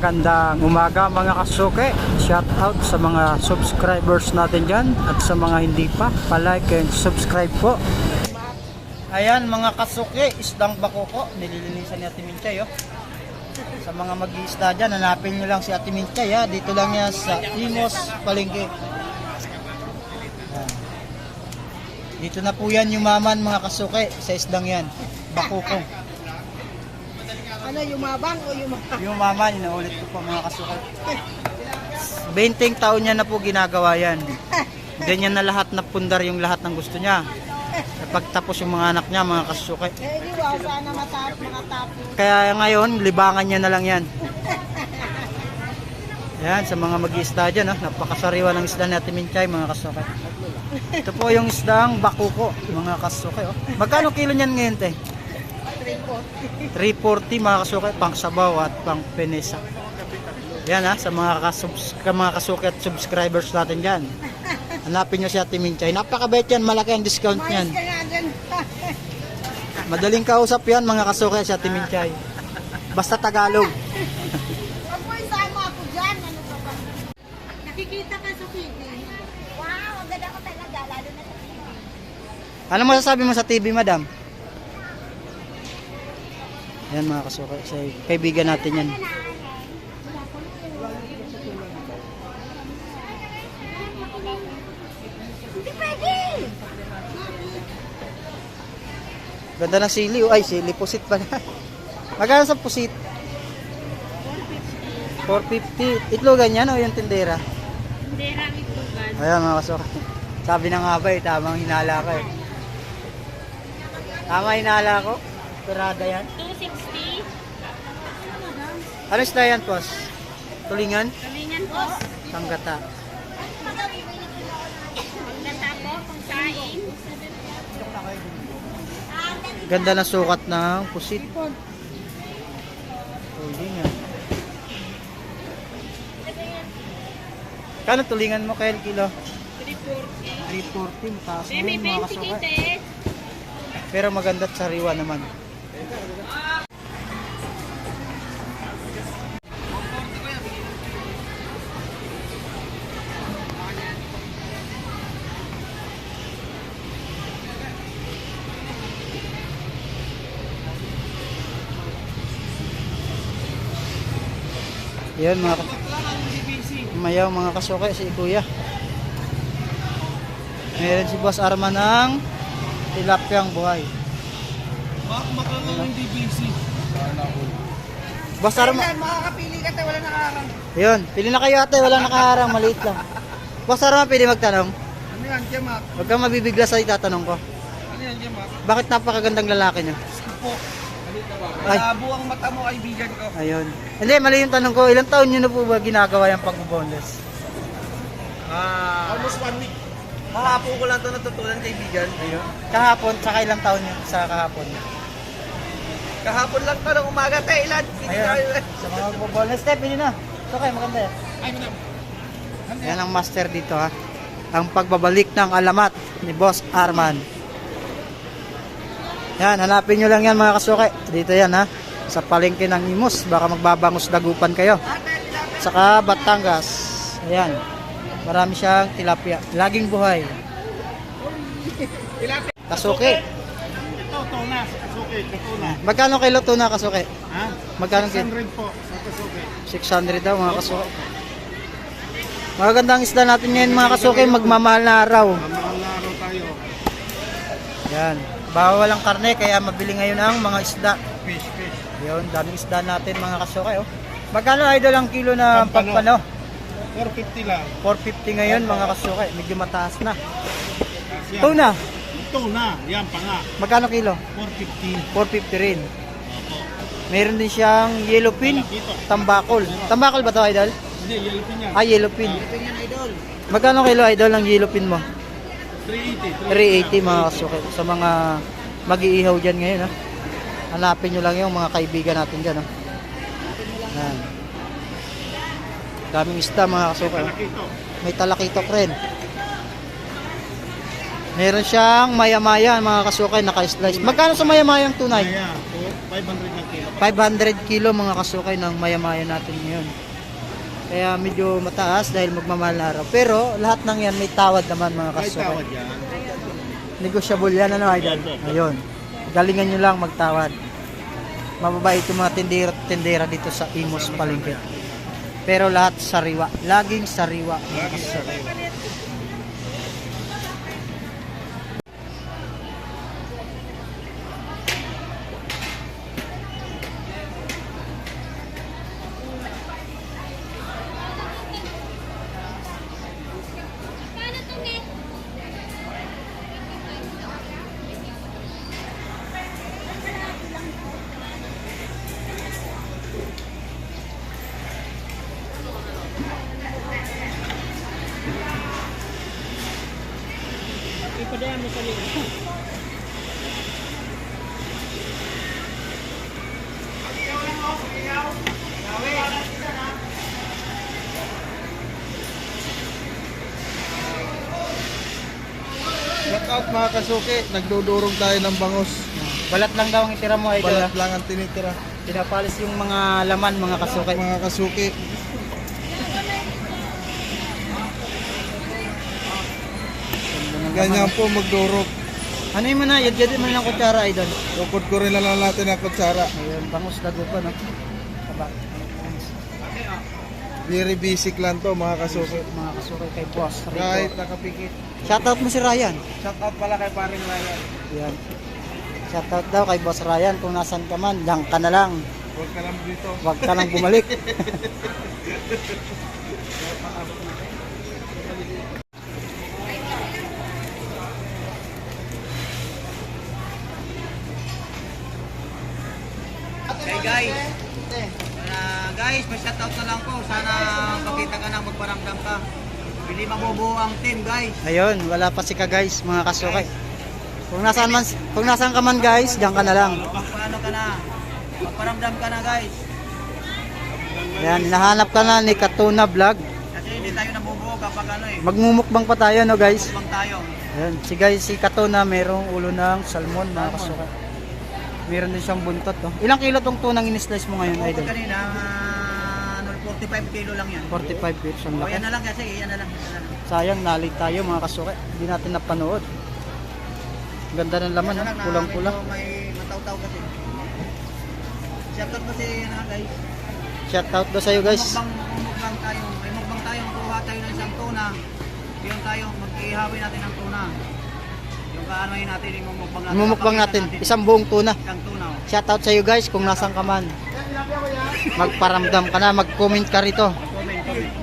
Magandang umaga mga kasuke. Shout out sa mga subscribers natin dyan at sa mga hindi pa. Palike and subscribe po. Ayan mga kasuke, isdang bako Nililinisan ni Ate Minchay oh. Sa mga mag-iisda dyan, hanapin nyo lang si Ate Minchay ha. Dito lang yan sa Imos Palengke. Dito na po yan yung maman mga kasuke sa isdang yan. Bakoko. Ano, yumabang o yumabang? Yung mama, inaulit ko po mga kasukat. 20 taon niya na po ginagawa yan. Ganyan na lahat na pundar yung lahat ng gusto niya. Pagtapos yung mga anak niya, mga kasukat. Eh, di wow, sana matap. Kaya ngayon, libangan niya na lang yan. Yan, sa mga mag-iisda dyan, no? napakasariwa ng isda ni Ate Minchay, mga kasukat. Ito po yung isdang bakuko, mga kasukat. Oh. Magkano kilo niyan ngayon, te? 340 mga kasukat, pang sabaw at pang penesa. Yan ha, sa mga, kasubs, ka- mga kasukat at subscribers natin dyan. Hanapin nyo si Ate Minchay. Napakabait yan, malaki ang discount niyan. Madaling kausap yan mga kasukat si Ate Minchay. Basta Tagalog. Ano? Nakikita ka sa TV. Wow, ang ganda ko talaga, lalo na sa TV. Ano masasabi mo sa TV, madam? Yan mga kasukat. Sa kaibigan natin yan. Ganda ng sili. oh. Ay, sili pusit pala. Magkano sa pusit? 450. Itlogan yan o yung tindera? Hindi, ramit ko ba? Ayan mga kasukat. Sabi na nga ba eh, tamang hinala ko eh. Tama hinala ko? Turada yan. 260. Ano isda yan, boss? Tulingan? Kalingan po. Tanggata. Maganda po, kung saing. Ganda ng sukat ng pusit. Tulingan. Kano tulingan mo kaya kilo? 340. 340, mataas na Eh, may yun mga 20 kasukat. kita eh. Pero maganda at sariwa naman. Yan mga Mayaw mga kasuke si Kuya. Meron si Boss Arma ng tilapyang buhay. Makakawang DBC. Boss Arma, Kailan makakapili ka tayo, wala nakakarang. yun, pili na kayo ate, walang nakaharang, maliit lang. Boss Arma, pwede magtanong? Ano yan, Jamak? Huwag kang mabibigla sa itatanong ko. Ano yan, Jamak? Bakit napakagandang lalaki niyo? Ay. Malabo ang mata mo, kaibigan ko. Ayun. Hindi, mali yung tanong ko, ilang taon niyo na po ba ginagawa yung pag-boneless? Ah. Almost one week. Kahapon ko lang ito natutunan, kaibigan. Ayun. Kahapon, saka ilang taon niyo sa kahapon? Kahapon lang ito ng umaga, tayo ilan. Ayun. Sa mga boneless, step, pili na. Ito kayo, maganda yan. Ay, madam. Yan ang master dito ha. Ang pagbabalik ng alamat ni Boss Arman. Yan, hanapin nyo lang yan mga kasuke. Dito yan ha. Sa palengke ng Imos. Baka magbabangos dagupan kayo. Saka Batangas. Ayan. Marami siyang tilapia. Laging buhay. Kasuke. Ito, tuna. Kasuke, tuna. Magkano kilo tuna kasuke? Ha? Magkano kilo? 600 po sa kasuke. 600 daw mga kasuke. Magagandang isda natin ngayon mga kasuke. Magmamahal na araw. Mamahal na araw tayo. Yan. Bawal ang karne kaya mabili ngayon ang mga isda. Fish, fish. Yun, daming isda natin mga kasukay. Oh. Magkano idol ang kilo na Pampano. pagpano? 450 lang. 450 ngayon mga kasukay. Medyo mataas na. Tuna, Tuna. Yan pa nga. magkano kilo? 450. 450 rin. Meron din siyang yellow pin, Dito. tambakol. Tambakol ba to idol? Hindi, yellow pin yan. Ah, yellow pin. Tingnan, idol. Magkano kilo idol ang yellow pin mo? 380. 380 mga kasukay. Sa mga mag-iihaw dyan ngayon. Ha? Hanapin nyo lang yung mga kaibigan natin dyan. Ha? Yan. Daming isda mga oh. Nakito. May talakitok rin. Meron siyang maya-maya mga kasukay naka-slice. Magkano sa maya-mayang tunay? Ayan. 500 na kilo. 500 kilo mga kasukay ng maya-maya natin ngayon. Kaya medyo mataas dahil magmamahal na araw. Pero lahat ng yan may tawad naman mga kasukay. tawad yan. Negosyable yan ano idol. Ayun. Galingan nyo lang magtawad. Mababait yung mga tindera, tindera dito sa Imos Palengke. Pero lahat sariwa. Laging sariwa. mga kasukay. Shout out mga kasuki, nagdudurog tayo ng bangus. Balat lang daw ang itira mo idol. Balat lang ang tinitira. Pinapalis yung mga laman mga kasukay. Mga kasuki, ganyan po magdurog. Ano yung mana? Yad-yad mo ng kutsara idol. Tukod ko rin lang natin ang kutsara. Ayun, bangus lago pa no. Saba. Very basic lang to mga kasuki. Mga kasukay kay boss. Rico. Kahit nakapikit. Shoutout mo si Ryan. Shout out pala kay paring Ryan. Yan. Shoutout daw kay Boss Ryan kung nasan ka man, diyan ka na lang. Huwag ka lang dito. Huwag ka nang bumalik. guys, uh, guys, may shoutout na lang po. Sana makita ka na, magparamdam ka. Hindi mabubuo ang team, guys. Ayun, wala pa si ka guys, mga kasukay. Kung nasaan man kung nasaan ka man guys, diyan ka na lang. Paano ka na? Magparamdam ka na, guys. Yan, hinahanap ka na ni Katuna Vlog. Kasi hindi tayo nabubuo kapag ano eh. Magmumukbang pa tayo no guys. Bang tayo. Yan, si guys, si Katuna merong ulo ng salmon, mga kasukay. Meron din siyang buntot, no? Ilang kilo tong tunang in-slice mo ngayon, idol? kanina, ah, ano, 45 kilo lang yan. 45 bits ang O laki. yan na lang kasi, yan na lang. Yan na lang. Sayang, nalig tayo mga kasuke. Hindi natin napanood. Ganda ng laman, Yan na na Kulang-kulang. medyo May mataw-taw kasi. Shoutout kasi, ano, guys. Shoutout daw sa'yo guys. Mukbang tayo. May mukbang tayo. Kuha tayo ng isang tuna. Yun tayo. Mag-ihawi natin ng tuna. Yung kaanoin natin. Yung mukbang natin. Mumukbang Papakita natin. Isang buong tuna. Isang tuna. oh. Shoutout sa'yo guys kung nasan ka man. Magparamdam ka na, mag-comment ka rito. Comment, comment.